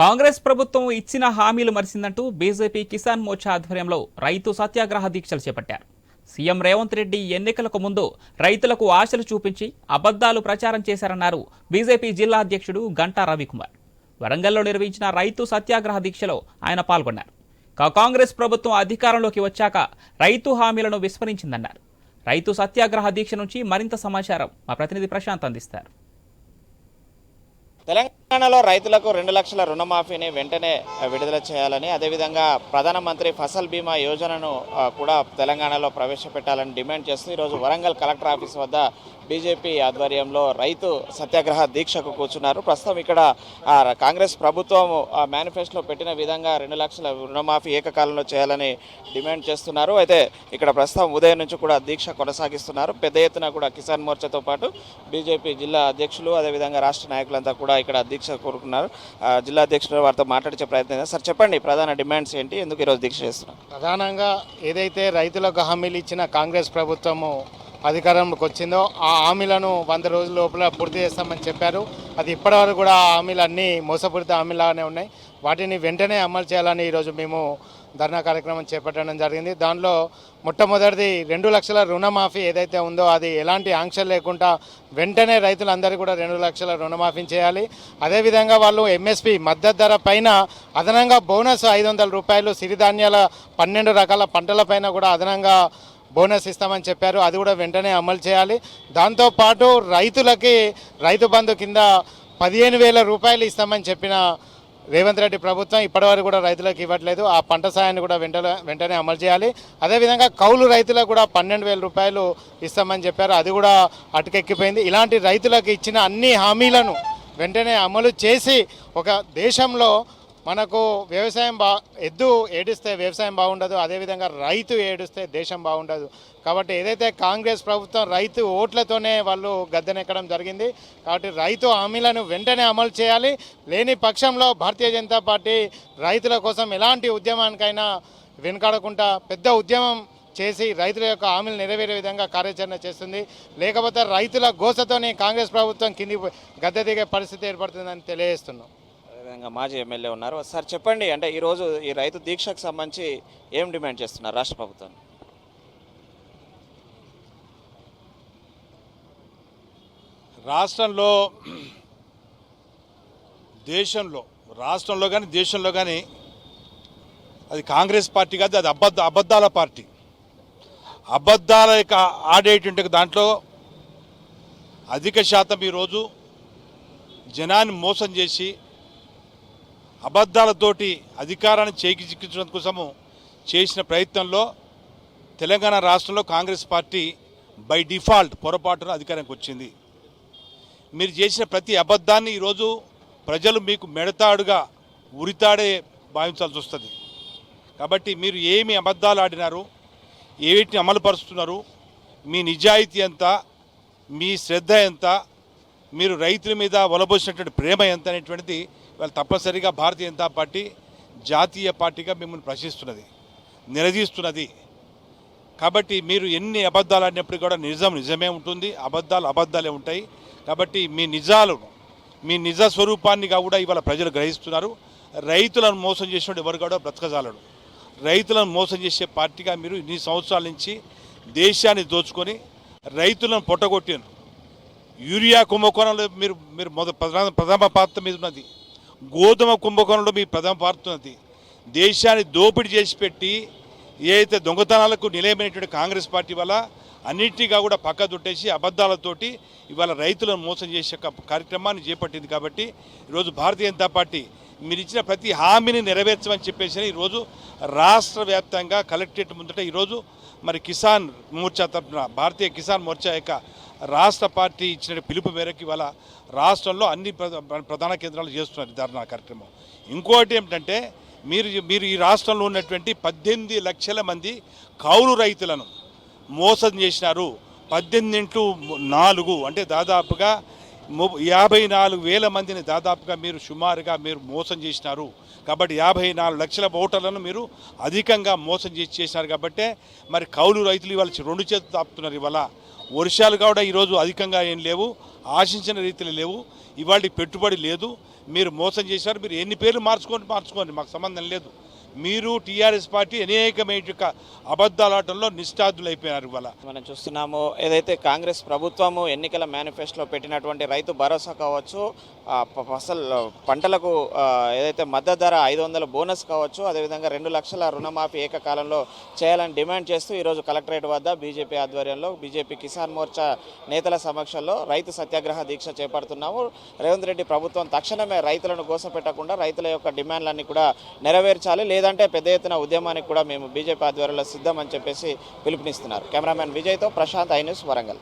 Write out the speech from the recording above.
కాంగ్రెస్ ప్రభుత్వం ఇచ్చిన హామీలు మరిసిందంటూ బీజేపీ కిసాన్ మోర్చా ఆధ్వర్యంలో రైతు సత్యాగ్రహ దీక్షలు చేపట్టారు. సీఎం రేవంత్ రెడ్డి ఎన్నికలకు ముందు రైతులకు ఆశలు చూపించి అబద్ధాలు ప్రచారం చేశారన్నారు బీజేపీ జిల్లా అధ్యక్షుడు గంటా రవికుమార్. వరంగల్లో నిర్వహించిన రైతు సత్యాగ్రహ దీక్షలో ఆయన పాల్గొన్నారు. కాంగ్రెస్ ప్రభుత్వం అధికారంలోకి వచ్చాక రైతు హామీలను విస్మరించిందన్నారు. రైతు సత్యాగ్రహ దీక్ష నుంచి మరింత సమాచారం మా ప్రతినిధి ప్రశాంత్ అందిస్తారు. తెలంగాణలో రైతులకు రెండు లక్షల రుణమాఫీని వెంటనే విడుదల చేయాలని అదేవిధంగా ప్రధానమంత్రి ఫసల్ బీమా యోజనను కూడా తెలంగాణలో ప్రవేశపెట్టాలని డిమాండ్ చేస్తూ ఈరోజు వరంగల్ కలెక్టర్ ఆఫీస్ వద్ద బీజేపీ ఆధ్వర్యంలో రైతు సత్యాగ్రహ దీక్షకు కూర్చున్నారు. ప్రస్తుతం ఇక్కడ కాంగ్రెస్ ప్రభుత్వం మేనిఫెస్టోలో పెట్టిన విధంగా రెండు లక్షల రుణమాఫీ ఏకకాలంలో చేయాలని డిమాండ్ చేస్తున్నారు. అయితే ఇక్కడ ప్రస్తుతం ఉదయం నుంచి కూడా దీక్ష కొనసాగిస్తున్నారు. పెద్ద ఎత్తున కూడా కిసాన్ మోర్చాతో పాటు బీజేపీ జిల్లా అధ్యక్షులు అదేవిధంగా రాష్ట్ర నాయకులంతా కూడా ఇక్కడ దీక్ష కోరుకున్నారు. జిల్లా అధ్యక్షులు వారితో మాట్లాడించే ప్రయత్నం సార్ చెప్పండి ప్రధాన డిమాండ్స్ ఏంటి? ఎందుకు ఈరోజు దీక్ష చేస్తున్నారు? ప్రధానంగా ఏదైతే రైతులకు హామీలు ఇచ్చిన కాంగ్రెస్ ప్రభుత్వము అధికారంలోకి వచ్చిందో ఆ హామీలను వంద రోజుల లోపల పూర్తి చేస్తామని చెప్పారు. అది ఇప్పటివరకు కూడా ఆ హామీలు అన్నీ మోసపూరిత హామీలాగానే ఉన్నాయి. వాటిని వెంటనే అమలు చేయాలని ఈరోజు మేము ధర్నా కార్యక్రమం చేపట్టడం జరిగింది. దానిలో మొట్టమొదటిది రెండు లక్షల రుణమాఫీ ఏదైతే ఉందో అది ఎలాంటి ఆంక్షలు లేకుండా వెంటనే రైతులందరికీ కూడా రెండు లక్షల రుణమాఫీ చేయాలి. అదేవిధంగా వాళ్ళు ఎంఎస్పి మద్దతు ధర పైన అదనంగా బోనస్ ఐదు వందల రూపాయలు సిరిధాన్యాల పన్నెండు రకాల పంటలపైన కూడా అదనంగా బోనస్ ఇస్తామని చెప్పారు. అది కూడా వెంటనే అమలు చేయాలి. దాంతోపాటు రైతులకి రైతు బంధు కింద పదిహేను వేల రూపాయలు ఇస్తామని చెప్పిన రేవంత్ రెడ్డి ప్రభుత్వం ఇప్పటివరకు కూడా రైతులకు ఇవ్వట్లేదు. ఆ పంట సాయాన్ని కూడా వెంటనే వెంటనే అమలు చేయాలి. అదేవిధంగా కౌలు రైతులకు కూడా పన్నెండు వేల రూపాయలు ఇస్తామని చెప్పారు. అది కూడా అటుకెక్కిపోయింది. ఇలాంటి రైతులకు ఇచ్చిన అన్ని హామీలను వెంటనే అమలు చేసి ఒక దేశంలో మనకు వ్యవసాయం బా ఎద్దు ఏడిస్తే వ్యవసాయం బాగుండదు. అదేవిధంగా రైతు ఏడిస్తే దేశం బాగుండదు. కాబట్టి ఏదైతే కాంగ్రెస్ ప్రభుత్వం రైతు ఓట్లతోనే వాళ్ళు గద్దెనెక్కడం జరిగింది కాబట్టి రైతు హామీలను వెంటనే అమలు చేయాలి. లేని పక్షంలో భారతీయ జనతా పార్టీ రైతుల కోసం ఎలాంటి ఉద్యమానికైనా వెనుకాడకుండా పెద్ద ఉద్యమం చేసి రైతుల యొక్క హామీలు నెరవేరే విధంగా కార్యాచరణ చేస్తుంది. లేకపోతే రైతుల గోసతోని కాంగ్రెస్ ప్రభుత్వం కింది గద్దె దిగే పరిస్థితి ఏర్పడుతుందని తెలియజేస్తున్నాం. అదేవిధంగా మాజీ ఎమ్మెల్యే ఉన్నారు. సార్ చెప్పండి అంటే ఈరోజు ఈ రైతు దీక్షకు సంబంధించి ఏం డిమాండ్ చేస్తున్నారు రాష్ట్ర ప్రభుత్వం రాష్ట్రంలో దేశంలో రాష్ట్రంలో కానీ దేశంలో కానీ అది కాంగ్రెస్ పార్టీ కాదు అది అబద్ధ అబద్ధాల పార్టీ. అబద్ధాల యొక్క ఆడేటువంటి దాంట్లో అధిక శాతం ఈరోజు జనాన్ని మోసం చేసి అబద్ధాలతోటి అధికారాన్ని చేకిచిక్కించడం కోసము చేసిన ప్రయత్నంలో తెలంగాణ రాష్ట్రంలో కాంగ్రెస్ పార్టీ బై డిఫాల్ట్ పొరపాటున అధికారానికి వచ్చింది. మీరు చేసిన ప్రతి అబద్ధాన్ని ఈరోజు ప్రజలు మీకు మెడతాడుగా ఉరితాడే భావించాల్సి వస్తుంది. కాబట్టి మీరు ఏమి అబద్ధాలు ఆడినారు ఏమిటిని అమలుపరుస్తున్నారు మీ నిజాయితీ ఎంత మీ శ్రద్ధ ఎంత మీరు రైతుల మీద ఒలబోసినటువంటి ప్రేమ ఎంత అనేటువంటిది వాళ్ళు తప్పనిసరిగా భారతీయ జనతా పార్టీ జాతీయ పార్టీగా మిమ్మల్ని ప్రశ్నిస్తున్నది నిలదీస్తున్నది. కాబట్టి మీరు ఎన్ని అబద్ధాలు ఆడినప్పుడు కూడా నిజం నిజమే ఉంటుంది అబద్ధాలు అబద్ధాలే ఉంటాయి. కాబట్టి మీ నిజాలు మీ నిజ స్వరూపాన్ని కూడా ఇవాళ ప్రజలు గ్రహిస్తున్నారు. రైతులను మోసం చేసినప్పుడు ఎవరు కూడా బ్రతకజాలడు. రైతులను మోసం చేసే పార్టీగా మీరు ఇన్ని సంవత్సరాల నుంచి దేశాన్ని దోచుకొని రైతులను పొట్టగొట్టారు. యూరియా కుంభకోణంలో మీరు మీరు మొద ప్రధాన ప్రథమ పాత్ర మీద ఉన్నది. గోధుమ కుంభకోణంలో మీ ప్రథమ పాత్ర ఉన్నది. దేశాన్ని దోపిడీ చేసి పెట్టి ఏదైతే దొంగతనాలకు నిలయమైనటువంటి కాంగ్రెస్ పార్టీ వల్ల అన్నింటిగా కూడా పక్క దుట్టేసి అబద్ధాలతోటి ఇవాళ రైతులను మోసం చేసే కార్యక్రమాన్ని చేపట్టింది కాబట్టి ఈరోజు భారతీయ జనతా పార్టీ మీరు ఇచ్చిన ప్రతి హామీని నెరవేర్చమని చెప్పేసి ఈరోజు రాష్ట్ర వ్యాప్తంగా కలెక్టరేట్ ముందట ఈరోజు మరి కిసాన్ మోర్చా తరఫున భారతీయ కిసాన్ మోర్చా యొక్క రాష్ట్ర పార్టీ ఇచ్చిన పిలుపు మేరకు ఇవాళ రాష్ట్రంలో అన్ని ప్రధాన కేంద్రాలు చేస్తున్నారు ధర్నా కార్యక్రమం. ఇంకోటి ఏమిటంటే మీరు మీరు ఈ రాష్ట్రంలో ఉన్నటువంటి పద్దెనిమిది లక్షల మంది కౌలు రైతులను మోసం చేసినారు. పద్దెనిమిది ఇంటూ నాలుగు అంటే దాదాపుగా యాభై నాలుగు వేల మందిని దాదాపుగా మీరు సుమారుగా మీరు మోసం చేసినారు. కాబట్టి యాభై నాలుగు లక్షల ఓటర్లను మీరు అధికంగా మోసం చేసి చేసినారు కాబట్టి మరి కౌలు రైతులు ఇవాళ రెండు చేతులు తాపుతున్నారు ఇవాళ. వర్షాలు కూడా ఈరోజు అధికంగా ఏం లేవు. ఆశించిన రీతిలో లేవు. ఇవాళ పెట్టుబడి లేదు. మీరు మోసం చేశారు మీరు ఎన్ని పేర్లు మార్చుకోండి మార్చుకోండి మాకు సంబంధం లేదు. మీరు టీఆర్ఎస్ పార్టీ అనేకమైన యొక్క అబద్ధాల అయిపోయినారు ఇవాళ. మనం చూస్తున్నాము ఏదైతే కాంగ్రెస్ ప్రభుత్వము ఎన్నికల మేనిఫెస్టోలో పెట్టినటువంటి రైతు భరోసా కావచ్చు అసలు ఫసల్ పంటలకు ఏదైతే మద్దతు ధర ఐదు వందల బోనస్ కావచ్చు అదేవిధంగా రెండు లక్షల రుణమాఫీ ఏకకాలంలో చేయాలని డిమాండ్ చేస్తూ ఈరోజు కలెక్టరేట్ వద్ద బీజేపీ ఆధ్వర్యంలో బీజేపీ కిసాన్ మోర్చా నేతల సమక్షంలో రైతు సత్యాగ్రహ దీక్ష చేపడుతున్నాము. రేవంత్ రెడ్డి ప్రభుత్వం తక్షణమే రైతులను గోసపెట్టకుండా రైతుల యొక్క డిమాండ్లన్నీ కూడా నెరవేర్చాలి లేదంటే పెద్ద ఎత్తున ఉద్యమానికి కూడా మేము బీజేపీ ఆధ్వర్యంలో సిద్ధం అని చెప్పేసి పిలుపునిస్తున్నారు. కెమెరామెన్ విజయ్తో ప్రశాంత్ ఐ న్యూస్ వరంగల్.